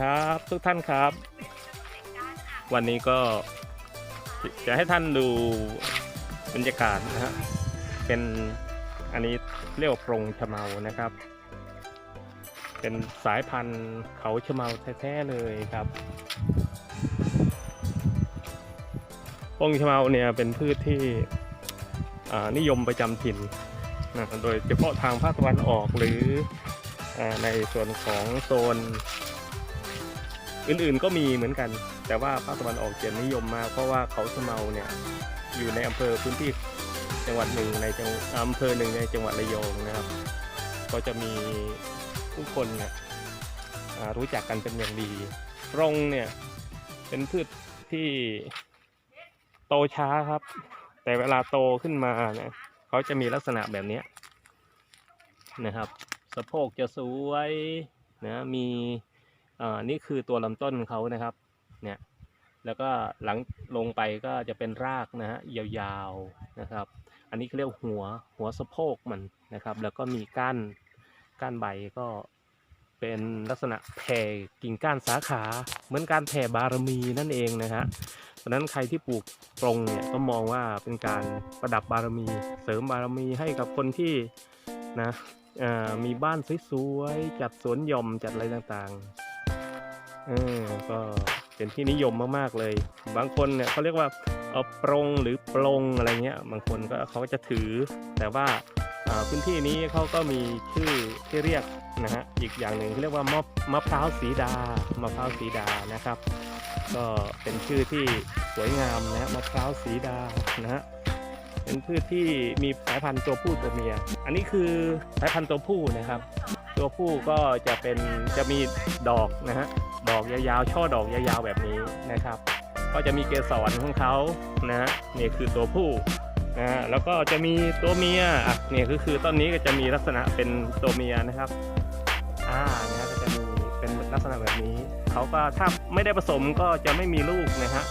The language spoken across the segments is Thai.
ครับทุกท่านครับ วันนี้ก็จะให้ท่านดูบรรยากาศนะฮะเป็นอันนี้เรียกว่าโปรงชะเมานะครับ เป็นสายพันธุ์เขาชะเมาแท้ๆเลยครับโปรงชะเมาเนี่ยเป็นพืชที่อ่านิยมประจำถิ่นนะโดยเฉพาะทางภาคตะวันออกหรืออาในส่วนของโซน อื่นๆก็มีเหมือนกัน แต่ว่าภาคตะวันออกจะนิยมมาก เพราะว่าเขาชะเมาเนี่ยอยู่ในอำเภอพื้นที่จังหวัดหนึ่งในจังอำเภอหนึ่งในจังหวัดระยองนะครับ ก็จะมีผู้คนเนี่ยรู้จักกันเป็นอย่างดีรงเนี่ยเป็นพืชที่โตช้าครับ แต่เวลาโตขึ้นมาเนี่ยเขาจะมีลักษณะแบบนี้นะครับ สะโพกจะสวยนะมี อ่านี่คือตัวลำต้นเขานะครับ เนี่ย แล้วก็หลังลงไปก็จะเป็นรากนะฮะยาวๆนะครับ อันนี้เขาเรียกหัวหัวสะโพกมันนะครับ แล้วก็มีก้านก้านใบก็เป็นลักษณะแผ่กิ่งก้านสาขาเหมือนการแผ่บารมีนั่นเองนะฮะเพราะนั้นใครที่ปลูกปรงเนี่ยก็มองว่าเป็นการประดับบารมี เสริมบารมีให้กับคนที่นะมีบ้านสวยๆจัดสวนหย่อมจัดอะไรต่างๆ เออก็เป็นที่นิยมมากๆเลย บางคนเนี่ยเขาเรียกว่าเอาปรงหรือปลงอะไรเงี้ย บางคนก็เขาก็จะถือ แต่ว่าพื้นที่นี้เขาก็มีชื่อที่เรียกนะฮะ อีกอย่างหนึ่งเขาเรียกว่ามะมะพร้าวสีดามะพร้าวสีดานะครับ ก็เป็นชื่อที่สวยงามนะมะพร้าวสีดานะฮะเป็นพืชที่มีสายพันธุ์ตัวผู้ตัวเมีย อันนี้คือสายพันธุ์ตัวผู้นะครับ ตัวผู้ก็จะเป็นจะมีดอกนะฮะ ดอกยาวๆ ช่อดอกยาวๆแบบนี้นะครับ ก็จะมีเกสรของเขานะฮะนี่คือตัวผู้นะแล้วก็จะมีตัวเมียอะนี่ก็คือต้นนี้ก็จะมีลักษณะเป็นตัวเมียนะครับอ่านะฮะก็จะมีเป็นลักษณะแบบนี้เขาก็ถ้าไม่ได้ผสมก็จะไม่มีลูกนะฮะ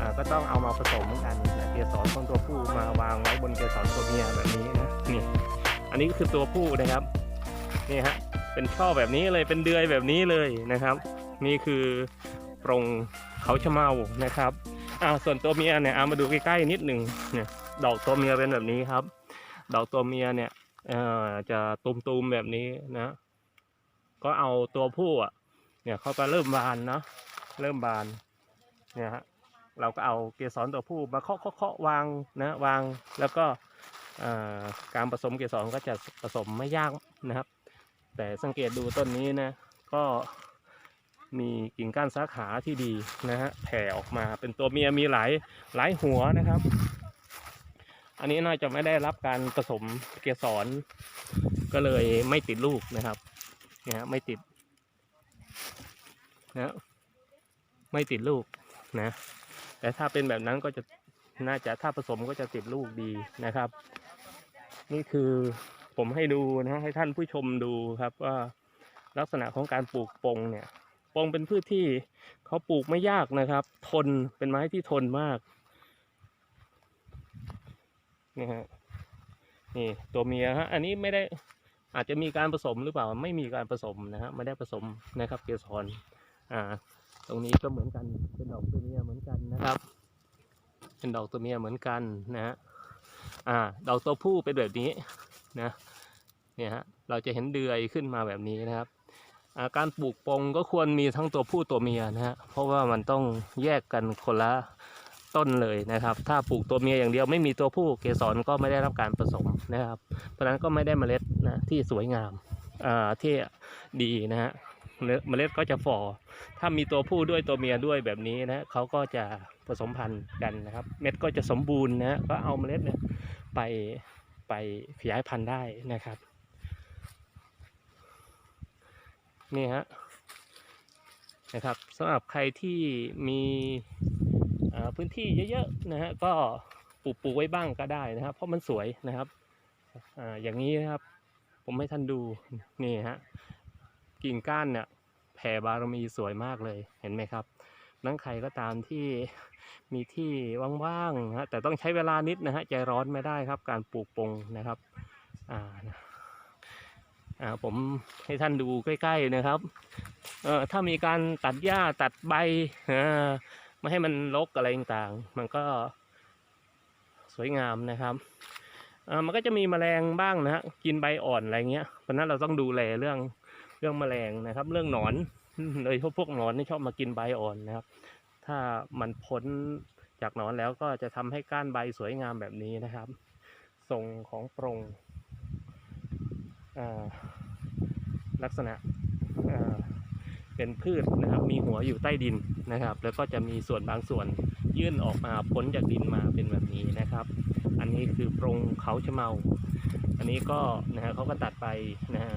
อ่าก็ต้องเอามาผสมกันนะเกสรของตัวผู้มาวางไว้บนเกสรตัวเมียแบบนี้นะนี่อันนี้ก็คือตัวผู้นะครับนี่ฮะเป็นช่อแบบนี้เลยเป็นเดือยแบบนี้เลยนะครับ นี่คือปรงเขาชะเมานะครับอ่าส่วนตัวเมียเนี่ยเอามาดูใกล้ๆนิดหนึ่งเนี่ยดอกตัวเมียเป็นแบบนี้ครับ ดอกตัวเมียเนี่ยเอ่อจะตุมๆแบบนี้นะ ก็เอาตัวผู้อะ เนี่ยเขาก็เริ่มบานเนาะเริ่มบานเนี่ยฮะเราก็เอาเกสรตัวผู้มาเคาะเคาะวางนะวางแล้วก็การผสมเกสรก็จะผสมไม่ยากนะครับ แต่สังเกตดูต้นนี้นะ ก็ มีกิ่งก้านสาขาที่ดีนะฮะแผ่ออกมาเป็นตัวเมียมีหลายหลายหัวนะครับ อันนี้น่าจะไม่ได้รับการผสมเกสรก็เลยไม่ติดลูกนะครับเนี่ยฮะไม่ติดนะไม่ติดลูกนะ แต่ถ้าเป็นแบบนั้นก็จะน่าจะถ้าผสมก็จะติดลูกดีนะครับ นี่คือผมให้ดูนะให้ท่านผู้ชมดูครับว่าลักษณะของการปลูกปงเนี่ย ปงเป็นพืชที่เขาปลูกไม่ยากนะครับ ทนเป็นไม้ที่ทนมากนี่ฮะนี่ตัวเมียฮะอันนี้ไม่ได้อาจจะมีการผสมหรือเปล่าไม่มีการผสมนะฮะไม่ได้ผสมนะครับเกสรอ่า ตรงนี้ก็เหมือนกันเป็นดอกตัวเมียเหมือนกันนะครับ เป็นดอกตัวเมียเหมือนกันนะฮะอ่า ดอกตัวผู้เป็นแบบนี้นะเนี่ยฮะเราจะเห็นเดือยขึ้นมาแบบนี้นะครับ การปลูกปงก็ควรมีทั้งตัวผู้ตัวเมียนะฮะเพราะว่ามันต้องแยกกันคนละต้นเลยนะครับ ถ้าปลูกตัวเมียอย่างเดียวไม่มีตัวผู้เกสรก็ไม่ได้รับการผสมนะครับ เพราะนั้นก็ไม่ได้เมล็ดนะที่สวยงามอ่าที่ดีนะฮะเมล็ดเมล็ดก็จะฝ่อถ้ามีตัวผู้ด้วยตัวเมียด้วยแบบนี้นะเขาก็จะผสมพันธุ์กันนะครับ เม็ดก็จะสมบูรณ์นะก็เอาเมล็ดเนี่ยไปไปขยายพันธุ์ได้นะครับ นี่ฮะนะครับสำหรับใครที่มีพื้นที่เยอะๆนะฮะก็ปลูกปลูกไว้บ้างก็ได้นะครับ เพราะมันสวยนะครับออย่างนี้นะครับ ผมให้ท่านดูนี่ฮะกิ่งก้านเนี่ยแผ่บารมีสวยมากเลยเห็นไหมครับนั่งใครก็ตามที่มีที่ว่างๆนะฮะแต่ต้องใช้เวลานิดนะฮะใจร้อนไม่ได้ครับ การปลูกปงนะครับอ่า อ่าผมให้ท่านดูใกล้ ๆนะครับเอ่อถ้ามีการตัดหญ้าตัดใบอ่าไม่ให้มันรกอะไรต่างๆ มันก็สวยงามนะครับอ่อมันก็จะมีแมลงบ้างนะฮะกินใบอ่อนอะไรเงี้ยเพราะนั้นเราต้องดูแลเรื่องเรื่องแมลงนะครับ เรื่องหนอนโดยเฉพาะพวกหนอนที่ชอบมากินใบอ่อนนะครับ ถ้ามันพ้นจากหนอนแล้วก็จะทำให้ก้านใบสวยงามแบบนี้นะครับ ทรงของโปรงอ่า ลักษณะเป็นพืชนะครับ มีหัวอยู่ใต้ดินนะครับ แล้วก็จะมีส่วนบางส่วนยื่นออกมาพ้นจากดินมาเป็นแบบนี้นะครับ อันนี้คือโปรงเขาชะเมา อันนี้ก็นะฮะเขาก็ตัดไปนะฮะ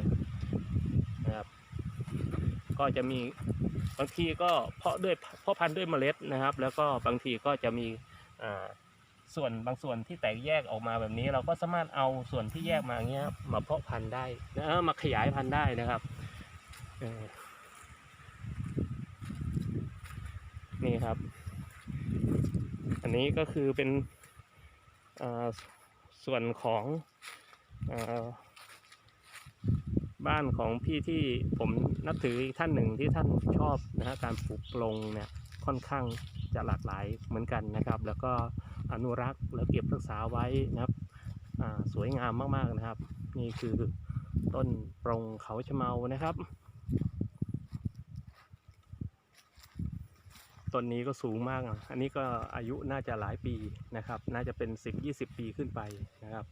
นะครับ ก็จะมีบางทีก็เพาะด้วยเพาะพันธุ์ด้วยเมล็ดนะครับ แล้วก็บางทีก็จะมีอ่า ส่วนบางส่วนที่แตกแยกออกมาแบบนี้ เราก็สามารถเอาส่วนที่แยกมาอย่างเงี้ยมาเพาะพันธุ์ได้นะมาขยายพันธุ์ได้นะครับนี่ครับ อันนี้ก็คือเป็นส่วนของอบ้านของพี่ที่ผมนับถืออีกท่านหนึ่งที่ท่านชอบนะฮะการปลูกปลงเนี่ยค่อนข้าง จะหลากหลายเหมือนกันนะครับ แล้วก็อนุรักษ์และเก็บรักษาไว้นะครับสวยงามมากๆนะครับ นี่คือต้นปรงเขาชะเมานะครับ ต้นนี้ก็สูงมาก อันนี้ก็อายุน่าจะหลายปีนะครับ น่าจะเป็น 10-20 ปีขึ้นไปนะครับ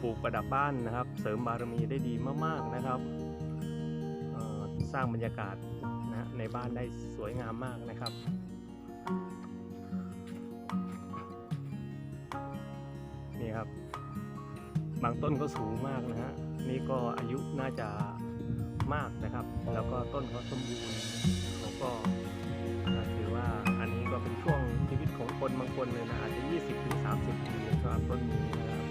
ปลูกประดับบ้านนะครับ เสริมบารมีได้ดีมากๆนะครับ สร้างบรรยากาศนะในบ้านได้สวยงามมากนะครับ นี่ครับ บางต้นก็สูงมากนะฮะนี่ก็อายุน่าจะมากนะครับ แล้วก็ต้นเขาสมบูรณ์เขาก็ถือว่าอันนี้ก็เป็นช่วงชีวิตของคนบางคนเลยนะอาจจะ 20-30 ปีสำหรับต้นนี้นะครับ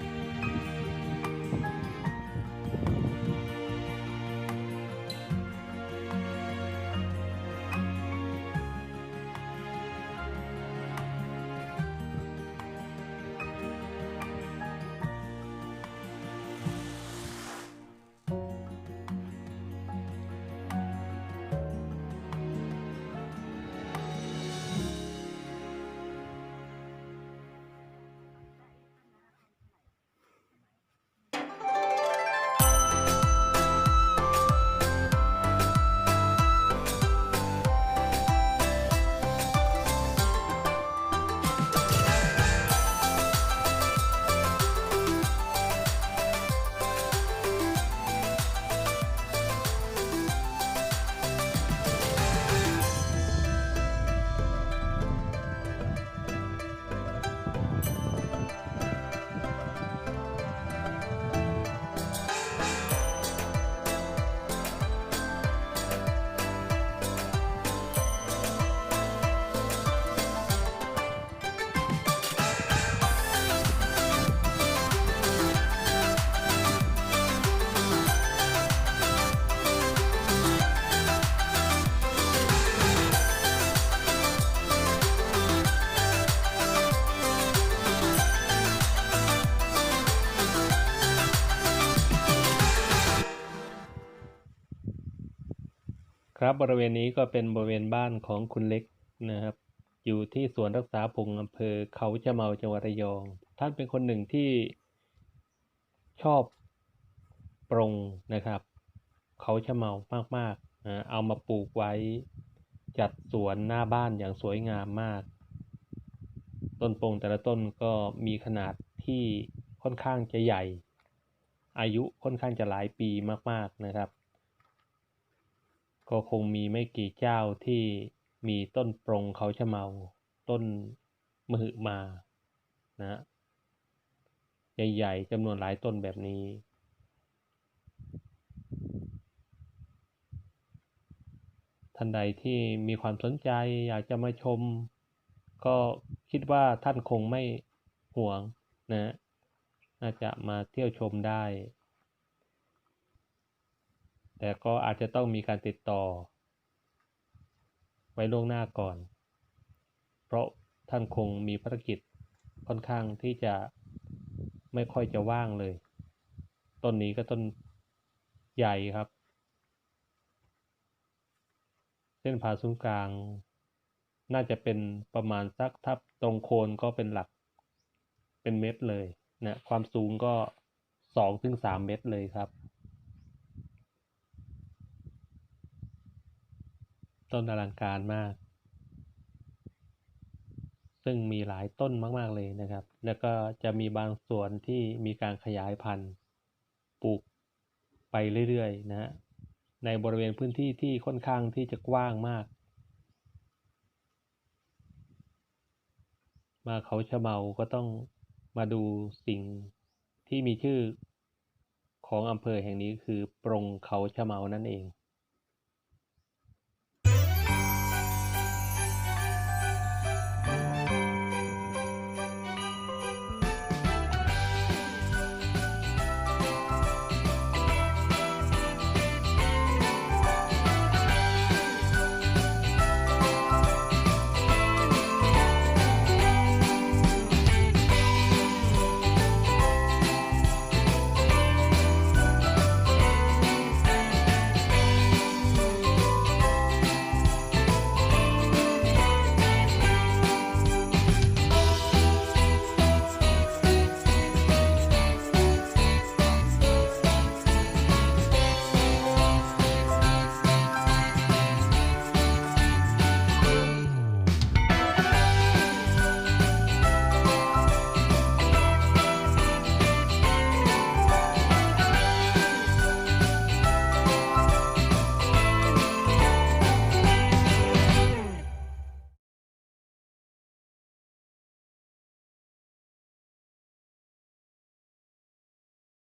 ครับบริเวณนี้ก็เป็นบริเวณบ้านของคุณเล็กนะครับ อยู่ที่สวนรักษาพงอำเภอเขาชะเมาจังหวัดระยอง ท่านเป็นคนหนึ่งที่ชอบปรงนะครับ เขาชะเมามากๆนะเอามาปลูกไว้ จัดสวนหน้าบ้านอย่างสวยงามมาก ต้นปรงแต่ละต้นก็มีขนาดที่ค่อนข้างจะใหญ่ อายุค่อนข้างจะหลายปีมากๆนะครับ ก็คงมีไม่กี่เจ้าที่มีต้นปรงเขาชะเมา ต้นมหึมานะใหญ่ๆจำนวนหลายต้นแบบนี้ ท่านใดที่มีความสนใจอยากจะมาชม ก็คิดว่าท่านคงไม่ห่วงนะฮะน่าจะมาเที่ยวชมได้ แต่ก็อาจจะต้องมีการติดต่อ ไว้ล่วงหน้าก่อน เพราะท่านคงมีภารกิจค่อนข้างที่จะไม่ค่อยจะว่างเลย ต้นนี้ก็ต้นใหญ่ครับ เส้นผ่าศูนย์กลาง น่าจะเป็นประมาณสักทับตรงโคนก็เป็นหลัก เป็นเม็ดเลยนะความสูงก็สองถึงสามเมตรเลยครับ ต้นอลังการมาก ซึ่งมีหลายต้นมากๆเลยนะครับ แล้วก็จะมีบางส่วนที่มีการขยายพันธุ์ปลูกไปเรื่อยๆนะฮะในบริเวณพื้นที่ที่ค่อนข้างที่จะกว้างมาก มาเขาชะเมาก็ต้องมาดูสิ่งที่มีชื่อของอำเภอแห่งนี้คือปรงเขาชะเมานั่นเอง